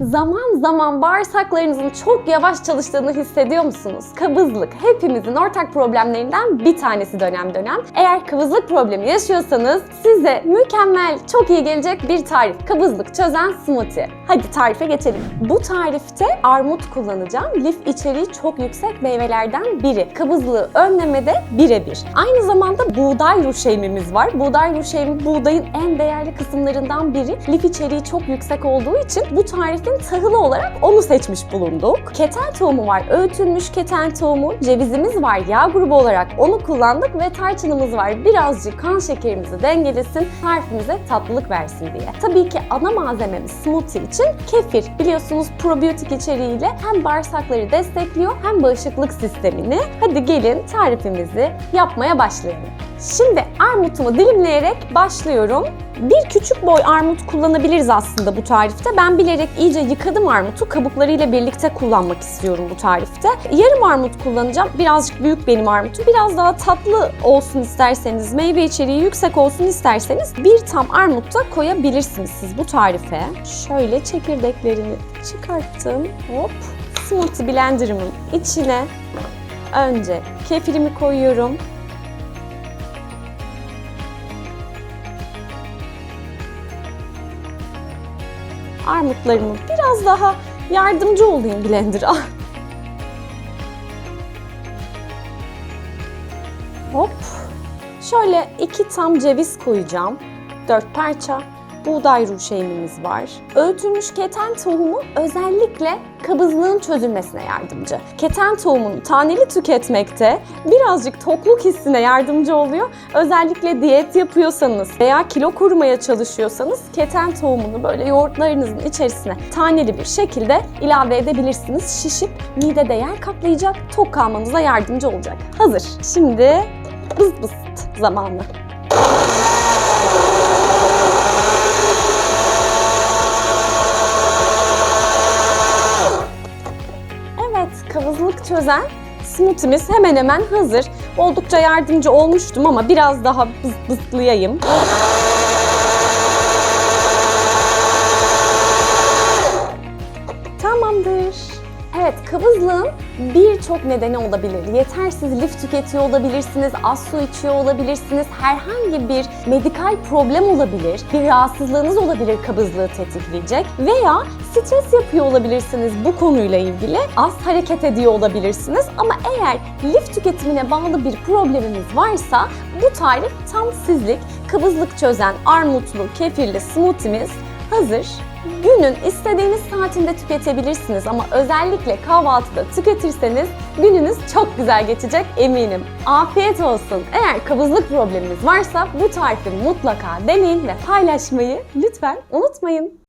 Zaman zaman bağırsaklarınızın çok yavaş çalıştığını hissediyor musunuz? Kabızlık hepimizin ortak problemlerinden bir tanesi dönem dönem. Eğer kabızlık problemi yaşıyorsanız size mükemmel, çok iyi gelecek bir tarif. Kabızlık çözen smoothie. Hadi tarife geçelim. Bu tarifte armut kullanacağım. Lif içeriği çok yüksek meyvelerden biri. Kabızlığı önlemede birebir. Aynı zamanda buğday ruşeymimiz var. Buğday ruşeymi buğdayın en değerli kısımlarından biri. Lif içeriği çok yüksek olduğu için bu tarifin tahılı olarak onu seçmiş bulunduk. Keten tohumu var, öğütülmüş keten tohumu, cevizimiz var yağ grubu olarak onu kullandık ve tarçınımız var. Birazcık kan şekerimizi dengelesin, tarifimize tatlılık versin diye. Tabii ki ana malzememiz smoothie için kefir. Biliyorsunuz probiyotik içeriğiyle hem bağırsakları destekliyor hem bağışıklık sistemini. Hadi gelin tarifimizi yapmaya başlayalım. Şimdi armutumu dilimleyerek başlıyorum. Bir küçük boy armut kullanabiliriz aslında bu tarifte. Ben bilerek iyice yıkadım armutu. Kabuklarıyla birlikte kullanmak istiyorum bu tarifte. Yarım armut kullanacağım. Birazcık büyük benim armutum. Biraz daha tatlı olsun isterseniz, meyve içeriği yüksek olsun isterseniz bir tam armut da koyabilirsiniz siz bu tarife. Şöyle çekirdeklerini çıkarttım. Hop. Smoothie blenderımın içine önce kefirimi koyuyorum. Armutlarımı biraz daha yardımcı olayım blender'a. Hop. Şöyle iki tam ceviz koyacağım. Dört parça buğday ruşeymimiz var. Öğütülmüş keten tohumu özellikle kabızlığın çözülmesine yardımcı. Keten tohumunu taneli tüketmekte birazcık tokluk hissine yardımcı oluyor. Özellikle diyet yapıyorsanız veya kilo korumaya çalışıyorsanız keten tohumunu böyle yoğurtlarınızın içerisine taneli bir şekilde ilave edebilirsiniz. Şişip midede yer kaplayacak, tok kalmanıza yardımcı olacak. Hazır. Şimdi bız bız zamanı. Çözen smoothie'miz hemen hemen hazır. Oldukça yardımcı olmuştum ama biraz daha bız bızlayayım. Tamamdır. Evet, kabızlığın birçok nedeni olabilir. Yetersiz lif tüketiyor olabilirsiniz, az su içiyor olabilirsiniz, herhangi bir medikal problem olabilir, bir rahatsızlığınız olabilir kabızlığı tetikleyecek. Veya stres yapıyor olabilirsiniz bu konuyla ilgili, az hareket ediyor olabilirsiniz. Ama eğer lif tüketimine bağlı bir probleminiz varsa bu tarif tam sizlik, kabızlık çözen armutlu, kefirli smoothie'miz hazır. Günün istediğiniz saatinde tüketebilirsiniz ama özellikle kahvaltıda tüketirseniz gününüz çok güzel geçecek eminim. Afiyet olsun. Eğer kabızlık probleminiz varsa bu tarifi mutlaka deneyin ve paylaşmayı lütfen unutmayın.